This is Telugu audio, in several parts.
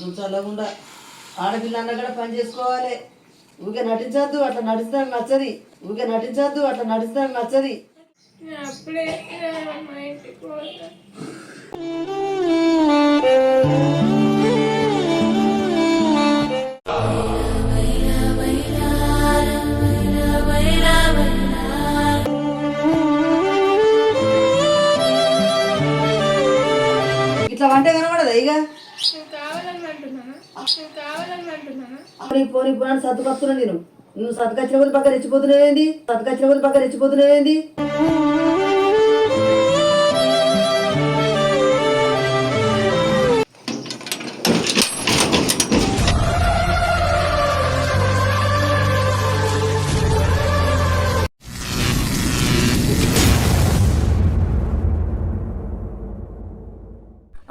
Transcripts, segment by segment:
కొంచెం చల్లకుండా ఆడపిల్ల అన్న కూడా పని చేసుకోవాలి. ఊకే నటించద్దు అట్లా నటిస్తే నచ్చది. ఊకే నటించద్దు అట్లా నటిస్తే నచ్చది. అప్పుడే మా ఇంటికి పోతా. ఇట్లా వంట కనబడదా ఇక నేను కావాలని అంటున్నాను నేను కావాలని అంటున్నాను పోనీ పోనీ పోనీ సర్దుకొస్తున్నా నేను. నువ్వు సర్దుకొచ్చిన పోతే పక్కన రెచ్చిపోతున్నావేంది? సర్దుకొచ్చిన పోతే పక్కన రెచ్చిపోతున్నావేంది?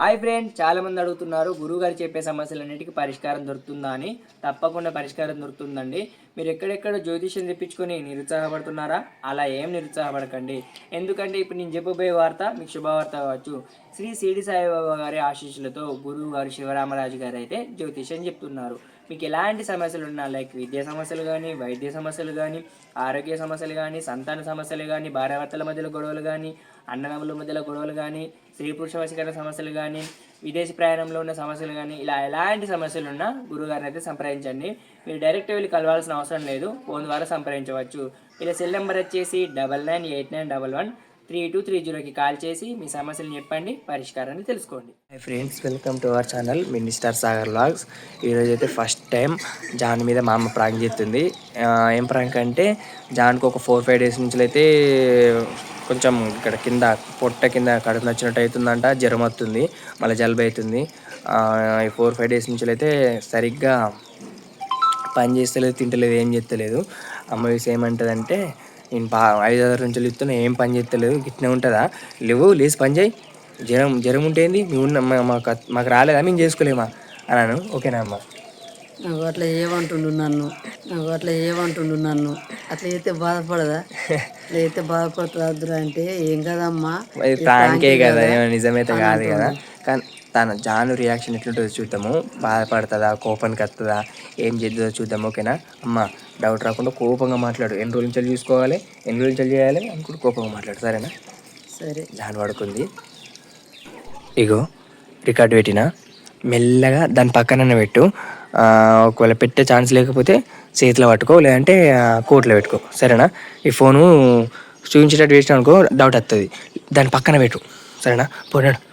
హాయ్ ఫ్రెండ్ చాలామంది అడుగుతున్నారు. గురువు గారు చెప్పే సమస్యలన్నిటికీ పరిష్కారం దొరుకుతుందా అని. తప్పకుండా పరిష్కారం దొరుకుతుందండి. మీరు ఎక్కడెక్కడ జ్యోతిష్యం తెప్పించుకొని నిరుత్సాహపడుతున్నారా? అలా ఏం నిరుత్సాహపడకండి. ఎందుకంటే ఇప్పుడు నేను చెప్పబోయే వార్త మీకు శుభవార్త కావచ్చు. శ్రీ సిడి సాయిబాబా గారి ఆశీస్సులతో గురువు గారు శివరామరాజు గారు అయితే జ్యోతిష్యం చెప్తున్నారు. మీకు ఎలాంటి సమస్యలు ఉన్నా లైక్ విద్యా సమస్యలు కానీ వైద్య సమస్యలు కానీ ఆరోగ్య సమస్యలు కానీ సంతాన సమస్యలు కానీ భార్యాభర్తల మధ్యలో గొడవలు కానీ అన్నదమ్ముల మధ్యలో గొడవలు కానీ స్త్రీ పురుష వశీకరణ సమస్యలు కానీ విదేశీ ప్రయాణంలో ఉన్న సమస్యలు కానీ ఇలా ఎలాంటి సమస్యలు ఉన్నా గురువుగారిని అయితే సంప్రదించండి. మీరు డైరెక్ట్ వెళ్ళి కలవాల్సిన అవసరం లేదు. ఫోన్ ద్వారా సంప్రదించవచ్చు. ఇలా సెల్ నెంబర్ వచ్చేసి double nine eight nine double one three two three జీరోకి కాల్ చేసి మీ సమస్యలు చెప్పండి పరిష్కారాన్ని తెలుసుకోండి. Hi friends welcome to our channel minister Sagar logs. ఈరోజు అయితే ఫస్ట్ టైం జాన్ మీద మా అమ్మ ప్రాంక్ చేస్తుంది. ఏం ప్రాంక్ అంటే జాన్కి ఒక ఫోర్ ఫైవ్ డేస్ నుంచి అయితే కొంచెం ఇక్కడ కింద పొట్ట కింద కడుపు నచ్చినట్టు అవుతుందంట జ్వరం వస్తుంది మళ్ళీ జలుబు అవుతుంది. ఈ ఫోర్ ఫైవ్ డేస్ నుంచి అయితే సరిగ్గా పని చేస్తలేదు తింటలేదు ఏం చేస్తలేదు. అమ్మ వేసి ఏమంటుందంటే నేను బా ఐదారు నుంచి ఇస్తున్నా ఏం పని చేస్తలేదు గిట్నే ఉంటుందా? లేవు లేచి పని చేయి. జ్వరం జ్వరం ఉంటే ఏంది? మేము ఉన్న మాకు మాకు రాలేదా? మేము చేసుకోలేమా? అన్నాను. ఓకేనా అమ్మ? నాకు అట్లా ఏమంటుండు నన్ను? నాకు అట్లా ఏమంటుండు నన్ను? అట్లా అయితే బాధపడదా? అట్లా అయితే బాధపడుతుందిరా అంటే ఏం కదమ్మా? కదా నిజమైతే కాదు కదా. కానీ తన జాను రియాక్షన్ ఎట్లుంటుందో చూద్దాము. బాధపడుతుందా కోపానికి వస్తుందా ఏం చేద్దో చూద్దాం ఓకేనా? అమ్మ డౌట్ రాకుండా కోపంగా మాట్లాడు. ఎన్ని రోజుల నుంచి చూసుకోవాలి? ఎన్ని రోజుల నుంచి చేయాలి? అనుకుంటూ కోపంగా మాట్లాడు. సరేనా? సరే. జాన్ పడుకుంది ఇగో రికార్డు పెట్టిన? మెల్లగా దాని పక్కన పెట్టు. ఒకవేళ పెట్టే ఛాన్స్ లేకపోతే చేతిలో పట్టుకో లేదంటే కోట్లో పెట్టుకో. సరేనా? ఈ ఫోను చూపించేటట్టు వేసిన అనుకో డౌట్ వస్తుంది దాని పక్కన పెట్టు. సరేనా? పోనాడు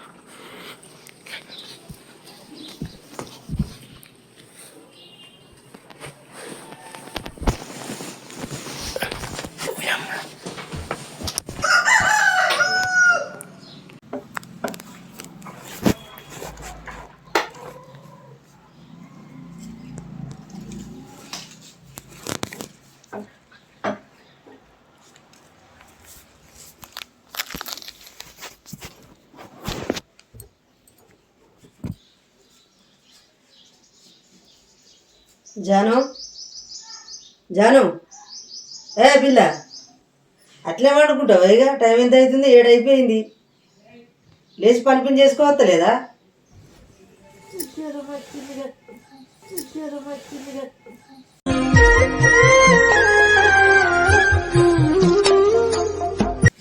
జాను జాను ఏ పిల్ల? అట్లే వాడుకుంటావు ఇక టైం ఎంత అవుతుంది ఏడైపోయింది లేచి పని పని చేసుకోవత్తలేదా?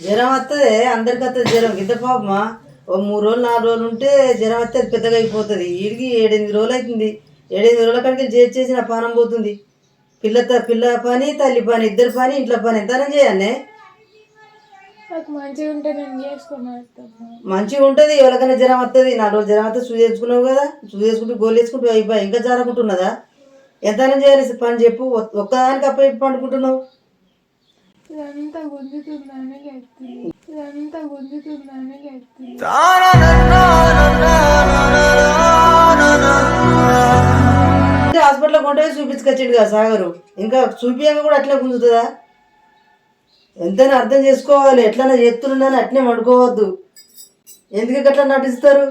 జ్వరం వస్తుంది అందరికి వస్తుంది జ్వరం. ఇంత పాపమా ఓ మూడు రోజులు నాలుగు రోజులు ఉంటే జ్వరం వస్తే అది పెద్దగా అయిపోతుంది. వీడికి ఏడెనిమిది రోజులు అవుతుంది. ఏడెనిమిది రోజుల కాడికి చేసి చేసి నా పానం పోతుంది. పిల్ల పిల్ల పని తల్లి పని ఇద్దరు పని ఇంట్లో పని ఎంతనే చేయాలి మంచిగా ఉంటుంది ఎవరికైనా జ్వరం వస్తుంది నాలుగు రోజులు జ్వరం వస్తే సూది వేసుకున్నావు కదా సూది వేసుకుంటూ గోలు వేసుకుంటూ అయిపోయి ఇంకా జారకుంటున్నదా? ఎంతనే చేయాలి పని చెప్పు. ఒక్కదానికి అప్ప పండుకుంటున్నావు? ఇదంతా గుంజుతుందని ఇదంతా గుంజుతుందని హాస్పిటల్లో కొంటే చూపించుకొచ్చిండు కదా సాగరు. ఇంకా చూపియాక కూడా అట్లే గుంజుతుందా? ఎంతైనా అర్థం చేసుకోవాలి. ఎట్లైనా చేస్తున్నానని అట్నే వండుకోవద్దు. ఎందుకు గట్లా నటిస్తారు?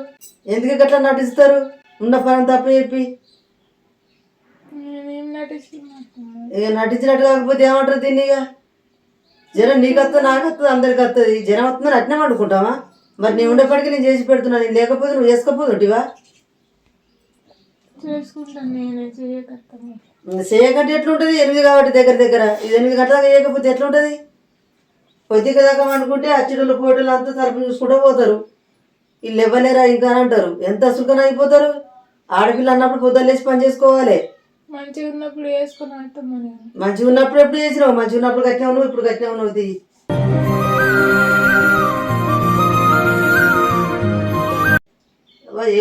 ఎందుకు గట్లా నటిస్తారు? ఉన్న పని తప్ప చెప్పి. ఇక నటించినట్టు కాకపోతే ఏమంటారు దీన్ని ఇక? జ్వరం నీకు వస్తుంది నాకు వస్తుంది అందరికి వస్తుంది జ్వరం వస్తుందని అట్నే వండుకుంటావా? మరి నీ ఉండేప్పటికీ నేను చేసి పెడుతున్నా. నేను లేకపోతే నువ్వు వేసుకోపోతుంటివా చేసుకుంటాను నేనే ఎట్లుంటుంది? ఎనిమిది కాబట్టి దగ్గర దగ్గర. ఇది ఎనిమిది గంటల దాకా చేయకపోతే ఎట్లుంటుంది? కొద్దిగా దాకా అనుకుంటే అచ్చుడులు పోటీలు అంతా తరపు చూసుకుంటూ పోతారు. వీళ్ళు ఇవ్వలేరా ఇంకా అని అంటారు. ఎంత సుఖం అయిపోతారు? ఆడపిల్ల అన్నప్పుడు పొద్దులేసి పని చేసుకోవాలి. మంచిగా ఉన్నప్పుడు వేసుకుని అత్తమ్మ నేను. మంచిగా ఉన్నప్పుడు ఎప్పుడు చేసినావు? మంచిగా ఉన్నప్పుడు కట్టినా ఉన్నావు ఇప్పుడు కట్టినా ఉన్నావు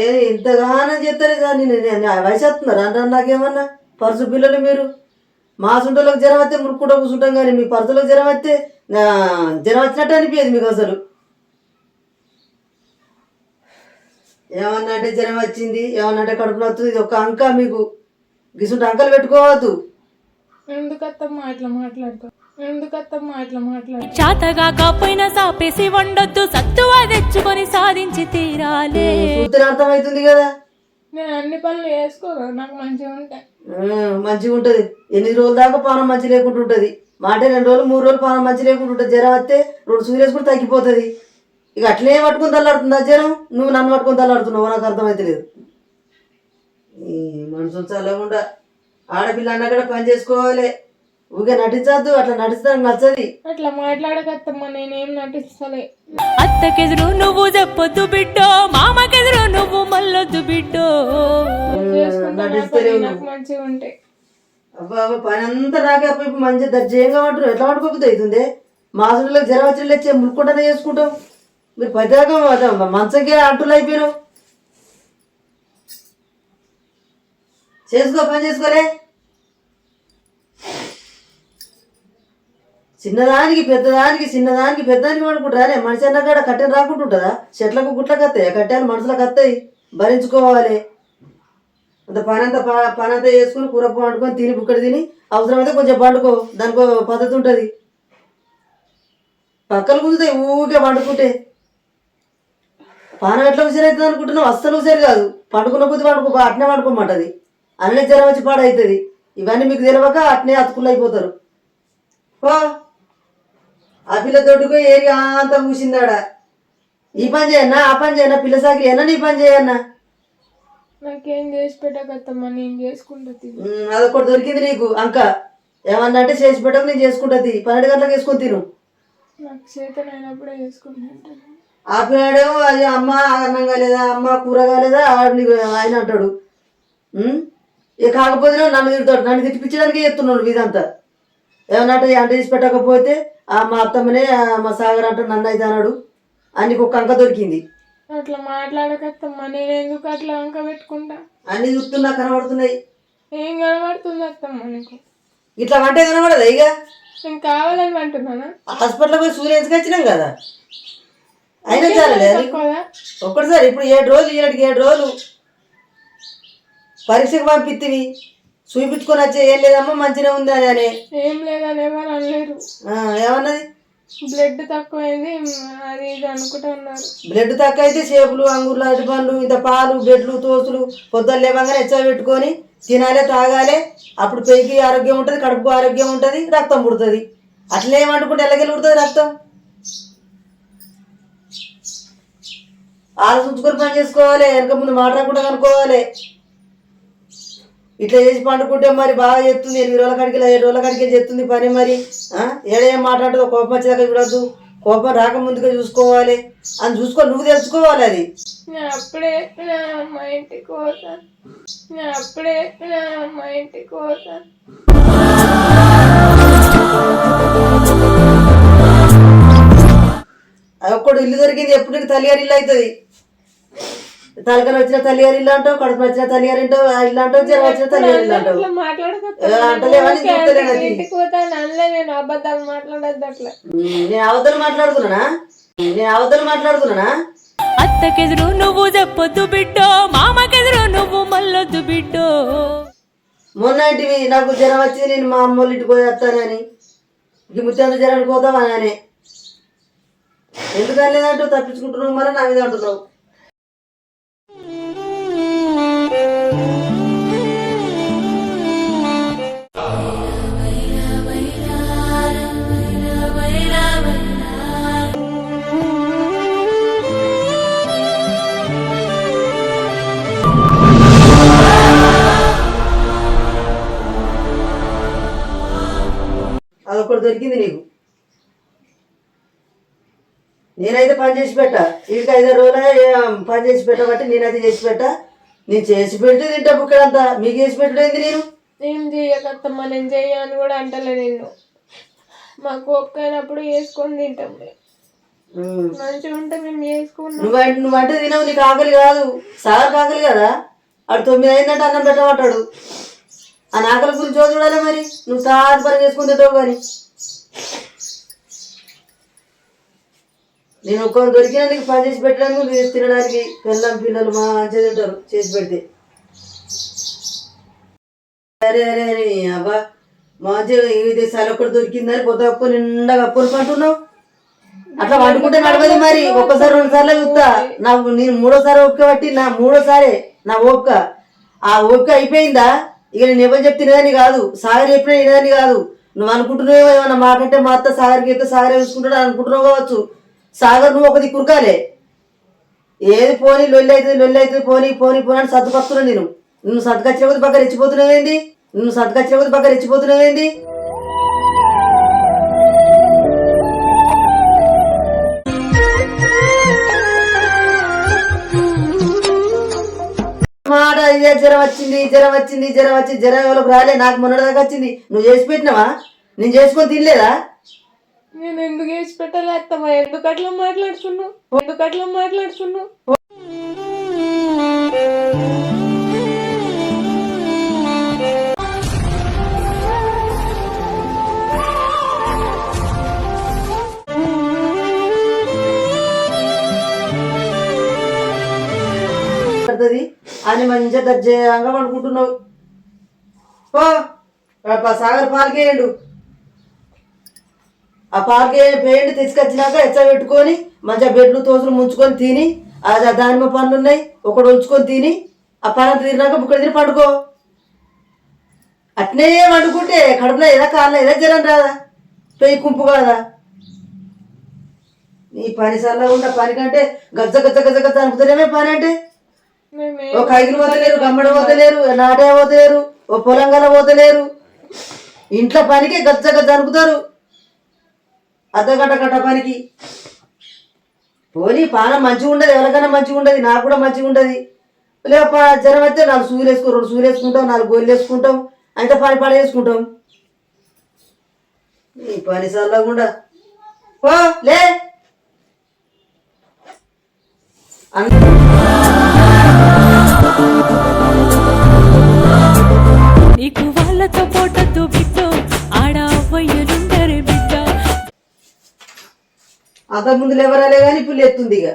ఏ ఇంతగానో చెప్తారు కానీ వయసు వస్తున్నారు అంటే నాకేమన్నా? పరుసు పిల్లలు మీరు? మా సుంటలకు జ్వరం వస్తే మురుక్కుంటూ కూర్చుంటాం కానీ మీ పరుసులకు జ్వరం వస్తే జ్వరం వచ్చినట్టు అనిపించేది మీకు అసలు. ఏమన్నా అంటే జ్వరం వచ్చింది ఏమన్నా అంటే కడుపు నొస్తుంది ఇది ఒక అంక మీకు. గిసుంటే అంకలు పెట్టుకోవద్దు. ఎందుకత్తమ్మా ఇట్లా అట్లా ఎందుకు అత్తమ్మ అట్లా మాట్లాడతావు చాతగా కాపోయినా సాపేసి వండొద్దు. సత్తువా తెచ్చుకొని సాధించి తీరాలే. చూస్తే అర్థమవుతుంది కదా? నేను అన్ని పనులు చేసుకోను నాకు మంచిగా ఉంటాయి ఆ, మంచిగా ఉంటుంది. ఎనిమిది రోజుల దాకా పానం మంచి లేకుండా ఉంటుంది? మాట రెండు రోజులు మూడు రోజులు పానం మంచి లేకుండా ఉంటుంది. జ్వరం వస్తే రెండు సూర్యస్ కూడా తగ్గిపోతుంది. ఇక అట్లే పట్టుకుని తల్లాడుతుంది జ్వరం? నువ్వు నన్ను పట్టుకుని తల్లాడుతున్నావు? నాకు అర్థమైతలేదు. ఈ మనసు చల్లకుండా ఆడపిల్ల అన్న కూడా పని చేసుకోవాలి. ఊగే నటించద్దు అట్లా నటిస్తే నాకు నచ్చది. అట్లా మాట్లాడకత్తమ్మ నేనేం నటిస్తలే. అత్తకెదురు నువ్వు చెప్పొద్దు బిడ్డో మామకెదురు నువ్వు మల్లొద్దు బిడ్డో. నటిస్తలేవు నువ్వు. నాకు మంచిగా ఉంటాయి అబ్బా అబ్బా పని అంతా నాకే అప్పుడు ఇప్పుడు మంచిగా దర్జయంగా అంటారు ఎట్లా పట్టుకోకపోతే అవుతుంది? మాసులకు జ్వరం వచ్చి లేచే మురుక్కుంటానే చేసుకుంటాం. మీరు పద్దాక మంచంకే అంటులు అయిపోయినావు. చేసుకో పని చేసుకోలే చిన్నదానికి పెద్దదానికి చిన్నదానికి పెద్దదానికి పడుకుంటారా మనిషి అన్న కాడ కట్టెలు రాకుంటుంటుందా? చెట్లకు గుట్లకు వస్తాయి కట్టెలు మనుషులకు వస్తాయి భరించుకోవాలి. అంత పనంత అంతా ప- చేసుకుని కూర వండుకొని తిని బుక్కడి తిని అవసరమైతే కొంచెం పండుకో. దానికో పద్ధతి ఉంటుంది. పక్కలు కుదుతాయి ఊరికే వండుకుంటే పానం ఎట్లా ఉసిరి అవుతుంది అనుకుంటున్నావు? అస్సలు ఉసిరి కాదు. పండుకున్న కొద్ది వండుకో అట్నే వండుకోమంటది అన్నీ జ్వరం వచ్చి పాడవుతుంది ఇవన్నీ మీకు తెలియక అట్నే అతుకులు అయిపోతారు. వా ఆ పిల్ల దొడ్డుకో ఏరి అంతా మూసిందాడ. ఈ పని చేయన్నా ఆ పని చేయన్నా పిల్ల సాకి ఏనా నీ పని చేయన్నా. నాకేం చేసి పెట్టకత్తమ్మ నేను అదొకటి దొరికింది నీకు అంక. ఏమన్నా అంటే చేసి పెట్టకు నేను చేసుకుంటుంది పన్నెండు గంటలకు వేసుకొని తిను. నాకు చేతనైనప్పుడే చేసుకుంటాను ఆపినాడేమో అయ్యో అమ్మ అన్నం కాలేదా అమ్మ కూర కాలేదా ఆడు నీకు ఆయన అంటాడు? ఇక కాకపోతే నన్ను తిడతాడు. నన్ను తిట్టిపించడానికి చెప్తున్నాడు ఇదంతా ఏమన్నా అంటే అంట తీసి పెట్టకపోతే ఆ మా అత్తమ్మనే మా సాగర్ అంటే నన్ను అయితే అన్నాడు అని ఒక అంక దొరికింది. అట్లా మాట్లాడకత్తమ్మ నేను ఎందుకు అట్లా వంక పెట్టుకుంటా? అన్ని చూస్తున్నా కనబడుతున్నాయి. ఏం కనబడుతుంది అత్తమ్మ నీకు? ఇట్లా వంటే కనబడదా ఇక నేను కావాలని అంటున్నానా? హాస్పిటల్ పోయి సూర్యన్స్కి వచ్చినాం కదా. అయినా చాలే తక్కువదా ఒక్కటిసారి ఇప్పుడు ఏడు రోజులు ఏడు రోజులు. పరీక్షకు పంపిత్తివి. చూపించుకొని వచ్చే ఏం లేదమ్మా మంచిగా ఉంది అని. ఏం లేదని ఎవరు అనలేరు. ఆ, ఏమన్నది? బ్లడ్ తక్కువైంది అది ఇది అనుకుంటా ఉన్నారు. బ్లడ్ తక్కువ అయితే చేపులు అంగుర్లు అరటి పండ్లు ఇంత పాలు బెడ్లు తోసులు పొద్దున్న లేవగానే పెట్టుకొని తినాలి తాగాలి. అప్పుడు పెయికి ఆరోగ్యం ఉంటుంది కడుపుకు ఆరోగ్యం ఉంటుంది రక్తం పుడుతుంది. అట్లే ఏమనుకుంటే ఎలాగెళ్ళి పుడుతుంది రక్తం? ఆలోచించుకొని పని చేసుకోవాలి వెనక ముందు మాట్లాడకుండా కనుక్కోవాలి. ఇట్లా చేసి పండుకుంటే మరి బాగా చేస్తుంది ఎనిమిది రోజుల కాడికి ఏడు రోజుల కాడికి చేస్తుంది పని మరి? ఏడేం మాట్లాడుతుందో కోపం వచ్చేదాకా చూడద్దు. కోపం రాకముందుగా చూసుకోవాలి. అని చూసుకో నువ్వు తెలుసుకోవాలి అది. అప్పుడే నేను అప్పుడే పోతాను అది ఒక్కడు ఇల్లు దొరికింది ఎప్పుడు నీకు తల్లిగారి ఇల్లు అవుతుంది? తలకన వచ్చిన తల్లిగారి ఇల్లు అంటావు కడుపు వచ్చిన తల్లిగారి ఇంటావు ఆ ఇల్లు అంటావు జ్వరం వచ్చిన తల్లిగారి ఇల్లు అంటావు. అంటలేవని నేను అబద్ధాలు మాట్లాడద్దు అట్లా. ఉమ్, నేను అవతలు మాట్లాడుతున్నానా నేను అవతలు మాట్లాడుతున్నానా అత్తకెదురు నువ్వు చెప్పొద్దు బిడ్డో మామకెదురు నువ్వు మల్లొద్దు బిడ్డో. మొన్న ఇంటివి నాకు జ్వరం వచ్చింది నేను మా అమ్మ ఇంటికి పోయి వస్తానని ఈ ముత్యంత జ్వరానికి పోతావా అని ఎందుకని లేదంటూ తప్పించుకుంటున్నావు మరి నా మీద అంటున్నావు. దొరికింది నీకు? నేనైతే పని చేసి పెట్ట. వీడికి ఐదారు రోజులు పని చేసి పెట్టబట్టి నేనైతే చేసి పెట్ట. నేను చేసి పెడితే తింటా బుక్కడంతా మీకు చేసి పెట్టలేదు నేను? ఏం చెయ్యకత్తమ్మ నేను చెయ్యని కూడా అంటలే నిన్ను. మాకు ఒక్కైనప్పుడు వేసుకొని తింటాం. మంచిగా ఉంటే మేము చేసుకున్నాం. నువ్వు నువ్వు అంటే తినవు నీకు ఆకలి కాదు. సాగర్ ఆకలి కదా? అటు తొమ్మిది అయిందంటే అన్నం పెట్టమంటాడు. ఆ ఆకలి గురించి చూడాలి మరి? నువ్వు సార్ పని చేసుకుని తింటావు కానీ. నేను ఒక్క దొరికినా నీకు పని చేసి పెట్టడానికి తినడానికి పిల్లలు పిల్లలు మా మంచిగా తింటారు చేసి పెడితే. అరే అరే అరే అబ్బా మంచిగా ఇది సరొకటి దొరికిందని పొద్దు అప్పు నిండా కప్పులు పంటున్నావు అట్లా వండుకుంటే నడవదు మరి ఒక్కసారి రెండు సార్లు చూస్తా. నాకు నేను మూడోసారి ఓపిక పట్టి నా మూడోసారే నా ఓపిక. ఆ ఓపిక అయిపోయిందా? ఇక నేను ఎవరు చెప్తే కాదు సాగర్ చెప్పినా ఇదని కాదు. నువ్వు అనుకుంటున్నావు ఏమన్నా మాకంటే మా అత్త సాగర్కి అయితే సాగరే చూసుకుంటాడు అనుకుంటున్నావు కావచ్చు. సాగర్ నువ్వు ఒకది కురకాలే ఏది పోనీ లొల్లి అవుతుంది లొల్లి అవుతుంది పోనీ పోనీ పోనీ అని సర్దుకొస్తున్నాను నేను. నువ్వు సర్దుకొచ్చిన కొద్ది పక్క రెచ్చిపోతున్నావేంటి? నువ్వు సర్దుకొచ్చిన కొద్ది పక్క రెచ్చిపోతున్నావేంటి? మాట ఇదే జ్వరం వచ్చింది జ్వరం వచ్చింది జ్వరం వచ్చింది జ్వరం ఎవరికి రాలే నాకు మొన్నటిదాకా వచ్చింది. నువ్వు చేసి పెట్టినావా? నేను చేసుకొని తినలేదా? నేను ఎందుకు వేసి పెట్టాలి అత్తమ్మ? ఎందుకు అట్లా మాట్లాడుతున్నావు? ఎందుకు అట్లా మాట్లాడుతున్నావు? అని మంచిగా దర్జాగా పడుకుంటున్నావు. పో. సాగర్ పాలకేయండు ఆ పాలకే పేయండి తీసుకొచ్చినాక ఎచ్చ పెట్టుకొని మంచిగా బెడ్లు తోసులు ముంచుకొని తిని అది దానిమ్మ పండ్లు ఉన్నాయి ఒకటి ఉంచుకొని తిని ఆ పని తీరినాక బుక్కడ తిని పండుకో. అట్నే వండుకుంటే కడుపులో ఏదో కాళ్ళ ఏదో జ్వరం రాదా? పెయ్యి కుంపు కాదా? నీ పని సల్లా ఉండ పని కంటే గజ్జ గజ్జ గజ్జ గజ్జ అనుకుతారేమే పని అంటే? ఒక ఐదు పోతలేరు గమ్మడి పోతలేరు నాటే పోతలేరు ఓ పొలంగల పోతలేరు. ఇంట్లో పనికి గజ్జ జరుపుతారు అర్ధగంట గంట పనికి. పోనీ పానం మంచిగా ఉండదు ఎవరికైనా మంచిగా ఉండదు నాకు కూడా మంచిగా ఉండదు. లేక జ్వరం అయితే నాలుగు సూర్యులు వేసుకో రెండు సూర్యులు వేసుకుంటాం నాలుగు గోళ్ళు వేసుకుంటాం అంటే పని పని వేసుకుంటాం. ఈ పని సల్లకుండా పో లే. అందరూ నీకు వాళ్ళతో పోటద్దు బిడ్డో. ఆడ అవ్వయ్యలుండరే బిడ్డ. అంతకుముందు లేవరాలే కానీ ఇప్పుడు లేస్తుంది ఇక.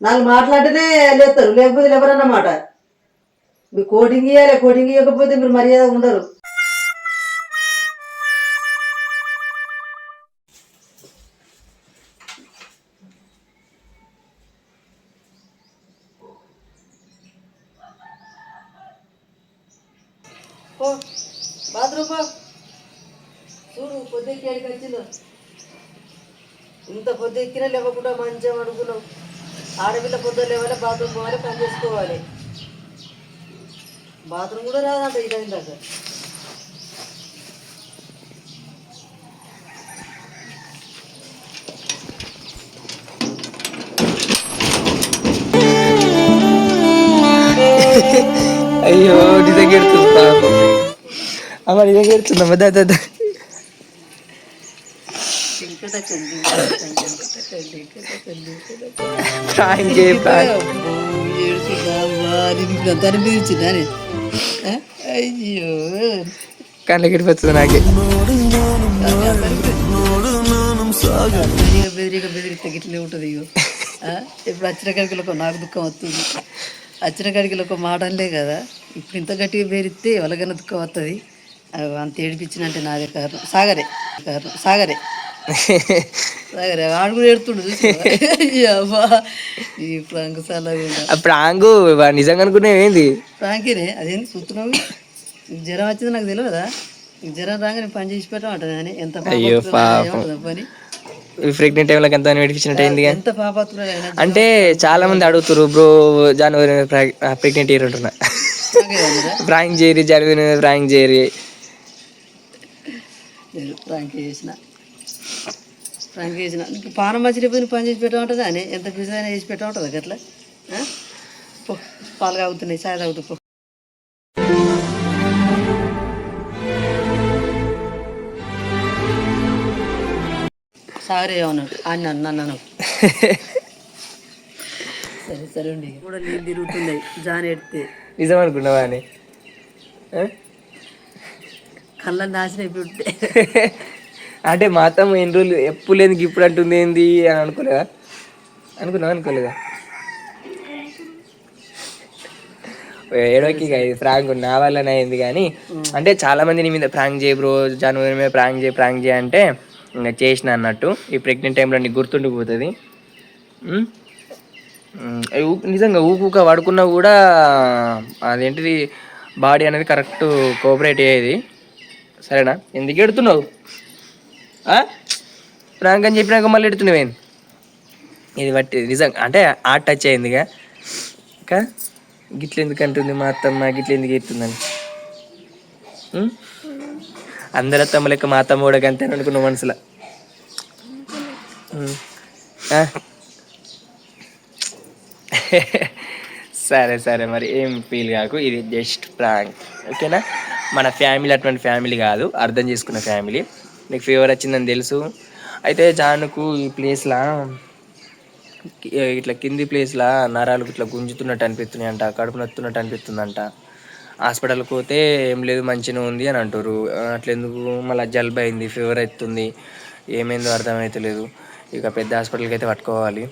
నాలుగు మాట్లాడితేనే లేస్తారు లేకపోతే ఎవరన్నమాట మీరు కోటింగ్ ఇవ్వాలి కోటింగ్ ఇవ్వకపోతే మీరు మర్యాద ఉండరు. ఇంత పొద్దు ఎక్కినా లేవకుండా మంచిగా అనుకున్నాం ఆడపిల్ల పొద్దు లేవాలి బాత్రూమ్ పోవాలి పని చేసుకోవాలి బాత్రూమ్ కూడా రాదంట ఇది ఇందాక అయ్యో నిజంగా ఎడుతుంది పాపం అమ్మ నిజంగా ఎడుతుందమ్మ దా దా, దా. ప్రాంక్ ఏ అయ్యో కళ్ళకి ఎడిపోతుంది నాకే బెదిరిక బెదిరిస్తే గిట్లే ఉంటుంది ఇగో ఇప్పుడు వచ్చిన కాడికి ఒక నాకు దుఃఖం వస్తుంది వచ్చిన కాడికి ఒక మాట కదా ఇప్పుడు ఇంత గట్టిగా బెదిరిస్తే ఎవరికైనా దుఃఖం వస్తుంది అంత ఏడిపించినంటే నాదే కారణం సాగరే కారణం సాగరే వాడు నిజంగా అనుకునేవి ఏంది? ప్రాంకేనే అదేంటి చూస్తున్నావు? జ్వరం వచ్చింది నాకు తెలియదా? జ్వరం రాగానే పని చేసి పెట్టమంటది అని ఎంత అయ్యో పని. ప్రెగ్నెంట్ టైంలోకి ఎంత నడిపించినట్టు అయింది అంటే చాలా మంది అడుగుతారు బ్రో జనవరి ప్రెగ్నెంట్ ఇయర్ ఉంటున్నా? ప్రాంక్ చేయరి జనవరి ప్రాంక్ చేయరి. ప్రాంక్ చేసిన. ప్రాంక్ చేసిన నీకు పానం పని చేసి పెట్టా ఉంటుందా? అని ఎంత బిజీ అయినా చేసి పెట్టా ఉంటుందా అట్లా ఆ? పో పాలు తాగుతున్నాయి చాయ్ తాగుతూ పో. సారీ ఏమన్నాడు అని నన్ను నన్ను సరే సరే ఉండి కూడా నీళ్ళు తిరుగుతున్నాయి జాన్ ఎడితే. నిజం అనుకున్నావా అని? కళ్ళ నాశనం అయిపోతే అంటే మా అత్తమ్మ ఎన్ని రోజులు ఎప్పుడు లేదు ఇప్పుడు అంటుంది ఏంది అని అనుకోలేదా? అనుకున్నావా? అనుకోలేదా? ఏడోకి ఇది ప్రాంక్ నా వల్లనే అయింది కానీ అంటే చాలా మంది నీ మీద ప్రాంక్ చేయ బ్రో జనవరి మీద ప్రాంక్ చేయ ప్రాంక్ చేయ అంటే ఇంకా చేసిన అన్నట్టు. ఈ ప్రెగ్నెంట్ టైంలో నీకు గుర్తుండిపోతుంది నిజంగా ఊకూక పడుకున్నా కూడా అదేంటిది బాడీ అనేది కరెక్ట్ కోఆపరేట్ అయ్యేది. సరేనా? ఎందుకు ఎడుతున్నావు? ప్రాంక్ అని చెప్పినాక మళ్ళీ ఎడుతున్నావేంది ఇది బట్టి నిజం అంటే ఆ టచ్ అయిందిగా ఇంకా గిట్ల ఎందుకు అంటుంది మా అత్తమ్మ గిట్ల ఎందుకు ఎత్తుందని? అందరి అత్తమ్మ లెక్క మా అత్తమ్మ కూడా అంతే అనుకున్న మనసులో. సరే సరే మరి ఏం ఫీల్ కాకు? ఇది జస్ట్ ప్రాంక్ ఓకేనా? మన ఫ్యామిలీ అటువంటి ఫ్యామిలీ కాదు అర్థం చేసుకున్న ఫ్యామిలీ నీకు ఫీవర్ వచ్చిందని తెలుసు. అయితే జానుకు ఈ ప్లేస్లా ఇట్లా కింది ప్లేస్లా నరాలు ఇట్లా గుంజుతున్నట్టు అనిపిస్తున్నాయి అంట కడుపు నొత్తున్నట్టు అనిపిస్తుందంట. హాస్పిటల్కి పోతే ఏం లేదు మంచిగా ఉంది అని అంటారు అట్లెందుకు మళ్ళీ జలుబు అయింది ఫీవర్ అవుతుంది ఏమైందో అర్థమవుతలేదు ఇక పెద్ద హాస్పిటల్కి అయితే పట్టుకోవాలి.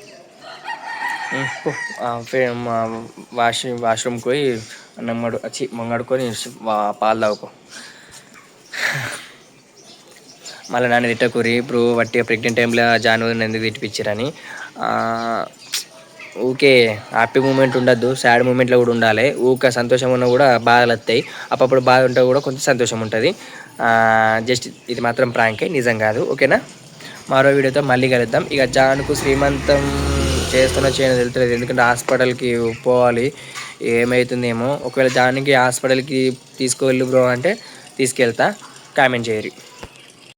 వాష్ వాష్రూమ్కి పోయి నమ్మడు వచ్చి మంగడుకొని పాలు తాగుకో. మళ్ళీ నాన్న తిట్టకూరి ఇప్పుడు వట్టి ప్రెగ్నెంట్ టైంలో జానువరిని ఎందుకు తిట్టిపించారని ఊకే హ్యాపీ మూమెంట్ ఉండద్దు సాడ్ మూమెంట్లో కూడా ఉండాలి. ఊక సంతోషం ఉన్నా కూడా బాధలు వస్తాయి. అప్పుడప్పుడు బాధ ఉంటే కూడా కొంచెం సంతోషం ఉంటుంది. జస్ట్ ఇది మాత్రం ప్రాంకే నిజం కాదు. ఓకేనా మరో వీడియోతో మళ్ళీ కలుద్దాం. ఇక జానుకు శ్రీమంతం చేస్తున్నా చేయని తెలుస్తుంది ఎందుకంటే హాస్పిటల్కి పోవాలి. ఏమవుతుందేమో ఒకవేళ జాన్కి హాస్పిటల్కి తీసుకువెళ్ళు బ్రో అంటే తీసుకెళ్తా. కామెంట్ చేయరు.